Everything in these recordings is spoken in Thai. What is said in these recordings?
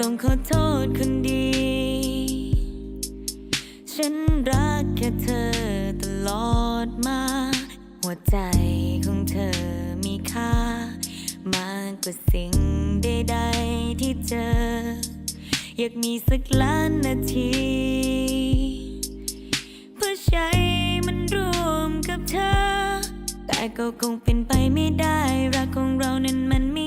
ต้องขอโทษคนดี ฉันรักแค่เธอตลอดมา หัวใจของเธอมีค่า มากกว่าสิ่งใดๆที่เจอ อยากมีสักล้านนาที เพื่อใช้มันรวมกับเธอ แต่ก็คงเป็นไปไม่ได้ รักของเรานั้นมันไม่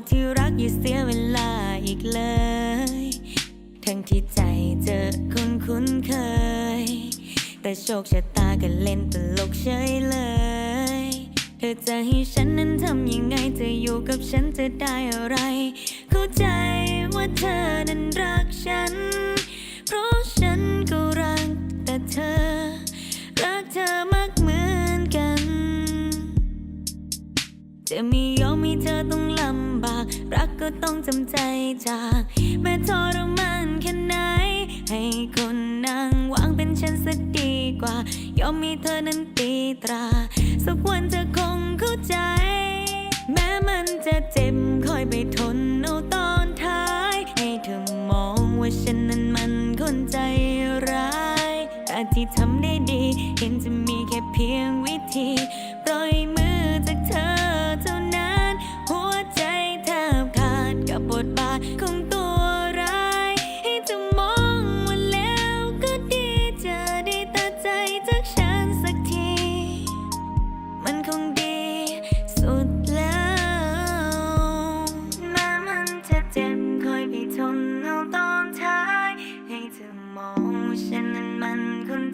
ดที่รักอย่าเสียเวลาอีกเลย ทั้งที่ใจเจอคนคุ้นเคย แต่โชคชะตาก็เล่นตลกเฉยเลย เธอจะให้ฉันนั้นทำยังไงจะอยู่กับฉันจะได้อะไร เข้าใจว่าเธอนั้นรักฉัน เพราะฉันก็รักแต่เธอ รักเธอมาก จะมียอมมีเธอต้องลำบาก รักก็ต้องจำใจจากแม้ทรมานแค่ไหน ให้คนนั่งวางเป็นฉันสักดีกว่า ยอมมีเธอนั้นตีตรา สักวันเธอคงเข้าใจ แม้มันจะเจ็บ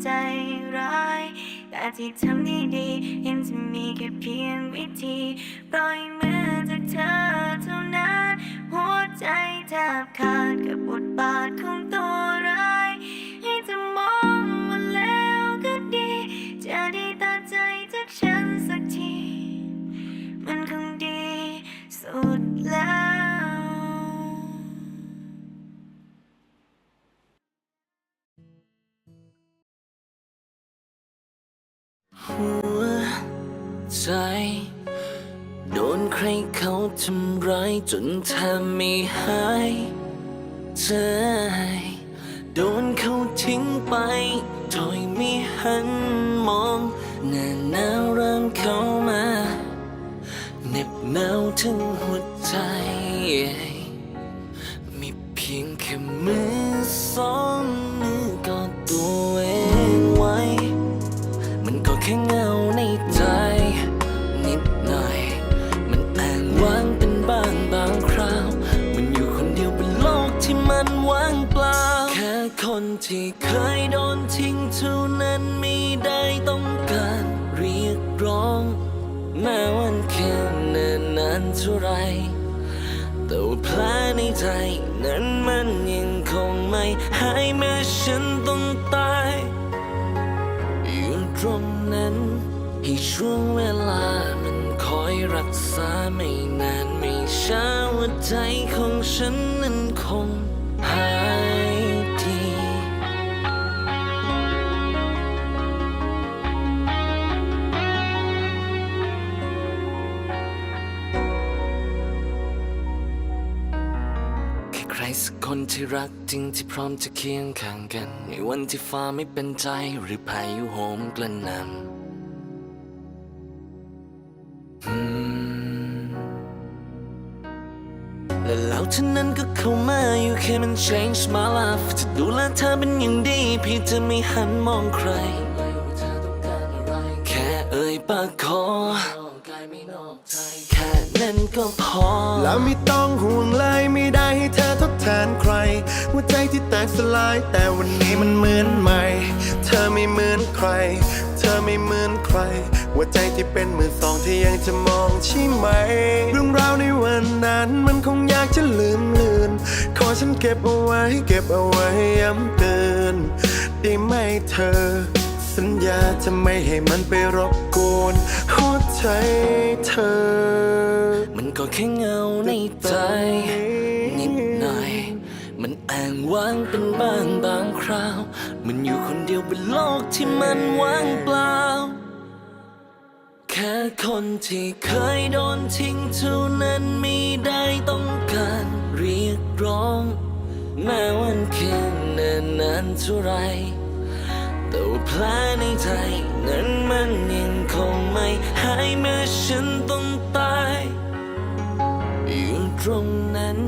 ใจร้าย แต่ที่ทำได้ดียังจะมีแค่เพียงวิธีปล่อยมือจากเธอเท่านั้น หัวใจแทบขาดกับบทบาทของตัวร้าย ให้เธอมองว่าแล้วก็ดี จะได้ตัดใจจากฉันสักที มันคงดีสุดแล้ว ใจโดนใครเขาทำร้ายจนแทบไม่หายใจโดนเขาทิ้งไปโดยไม่หันมองหน้าหนาวเริ่มเข้ามาเหน็บหนาวถึงหัวใจ มีเพียงแค่มือสองมือกอดตัวเองไว้ มันก็แค่เงาในใจ ที่เคยโดนทิ้งเท่านั้นไม่ได้ต้องการเรียกร้อง แม้วันแค่เนินนานเท่าไรแต่ว่าแผลในใจนั้นมันยังคงไม่หายแม้ฉันต้องตายอยู่ตรงนั้นให้ช่วงเวลามันคอยรักษาไม่นานไม่ช้าหัวใจของฉันนั้น ที่รักจริงที่พร้อมจะเคียงข้างกัน ในวันที่ฟ้าไม่เป็นใจหรือพายุโหมกระหน่ำอืมและแล้วเท่านั้นก็เข้ามา you came and changed my life จะดูแลเธอเป็นอย่างดี พี่จะไม่หันมองใคร แค่เอ่ยปากขอ แค่นั้นก็พอ แล้วไม่ต้องห่วงเลยไม่ได้ให้เธอทดแทนใคร หัวใจที่แตกสลาย แต่วันนี้มันเหมือนใหม่ เธอไม่เหมือนใคร เธอไม่เหมือนใคร หัวใจที่เป็นมือสองที่ยังจะมองใช่ไหม เรื่องราวในวันนั้นมันคงอยากจะลืมเลือน ขอฉันเก็บเอาไว้ เก็บเอาไว้ย้ำเตือนได้ไหมเธอ สัญญาจะไม่ให้มันไปรบกวนหัวใจเธอ มันก็แค่เงาในใจนิดหน่อย มันแองว้างเป็นบางบางคราว มันอยู่คนเดียวบนโลกที่มันว่างเปล่า แค่คนที่เคยโดนทิ้งเท่านั้นไม่ได้ต้องการเรียกร้อง แม้วันคืนเนิ่นนานเท่าไรแต่ว่าแผลในใจนั้นมันยังคงไม่หายเมื่อฉันต้องต รงนั้น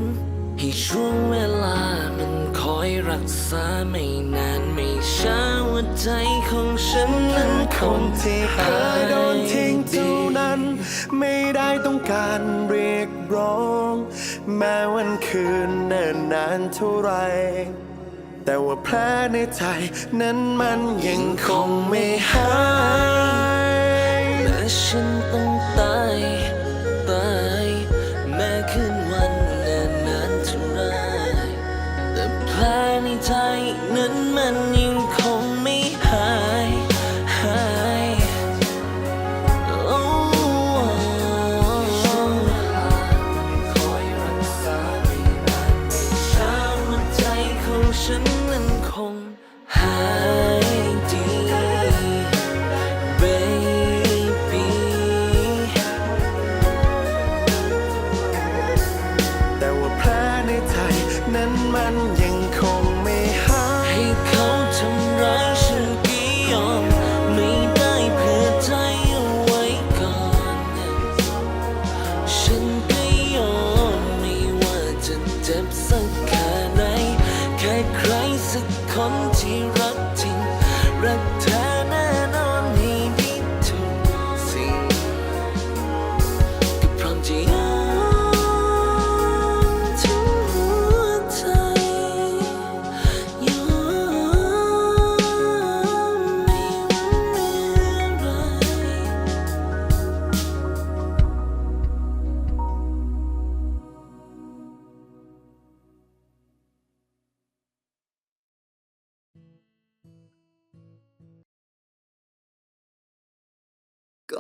ให้ช่วงเวลามันคอยรักษาไม่นานไม่ช้าหัวใจของฉันนั้นคงที่เคยโดนทิ้งเท่านั้น ไม่ได้ต้องการเรียกร้อง แม้วันคืนเนิ่นนานเท่าไรแต่ว่าแผลในใจนั้นมันยังคงไม่หาย นั้นมันยั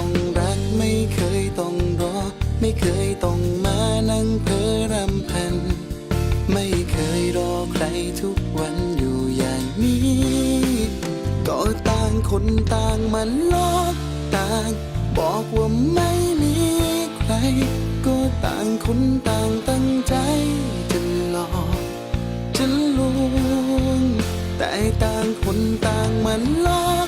อง่เคยรอใครทุกวันอยู่อย่างนี้ ก็ต่างคนต่างมันลอกต่าง บอกว่าไม่มีใคร ก็ต่างคนต่างตั้งใจจะหลอกจะลวงแต่ต่างคนต่างมันลอก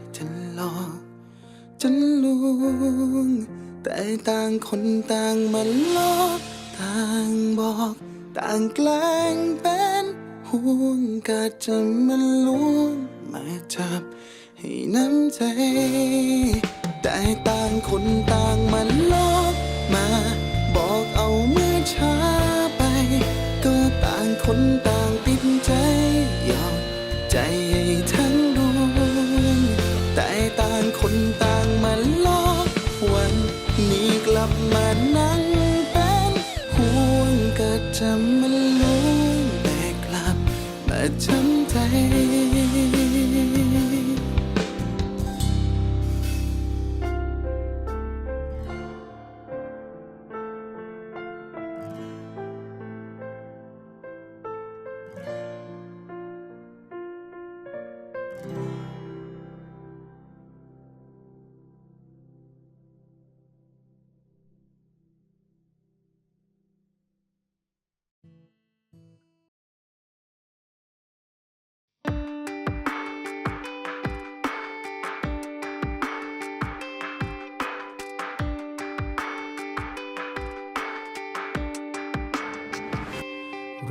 จะลวง แต่ต่างคนต่างมันลอกต่างบอก ต่างแกล้งเป็นห่วงก็จะมันลวงมาจับให้น้ำใจ แต่ต่างคนต่างมันลอกมา บอกเอาเมื่อช้าไป ก็ต่างคนต่าง จะมันลุงแต่กลับมาทำ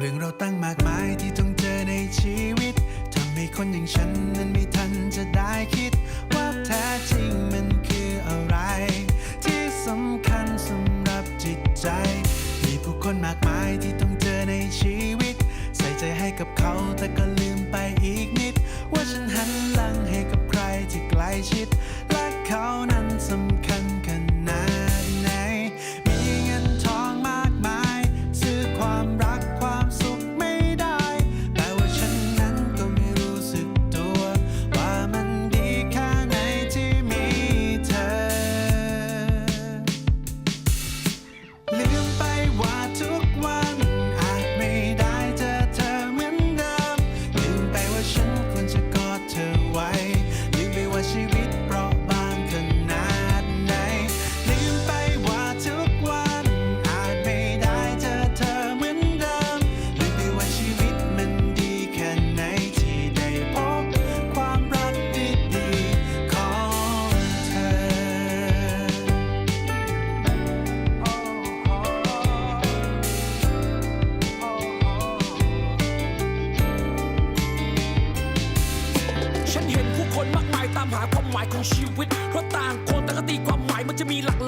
เรื่องเราตั้งมากมายที่ต้องเจอในชีวิตทำให้คนอย่างฉันนั้นไม่ทันจะได้คิด ว่าแท้จริงมันคืออะไร ที่สำคัญสำหรับจิตใจ มีผู้คนมากมายที่ต้องเจอในชีวิต ใส่ใจให้กับเขาแต่ก็ลืมไปอีก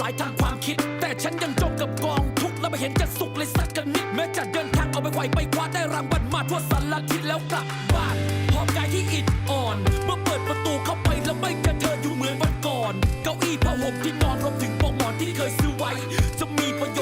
ลายทางความคิด แต่ฉันยังจมกับกองทุกข์และไม่เห็นจะสุขเลยสักกันนิดแม้จะเดินทางเอาไปไหวไปคว้าได้รางวัลมาทั่วสารทิศแล้วกลับบ้านพร้อมกายที่อิดอ่อน เมื่อเปิดประตูเข้าไปแล้วไม่เจอเธออยู่เหมือนวันก่อน เก้าอี้ผ้าห่มที่นอนรวมถึงปลอกหมอนที่เคยซื้อไว้ จะมีประโยชน์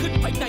ขึ้นภายใน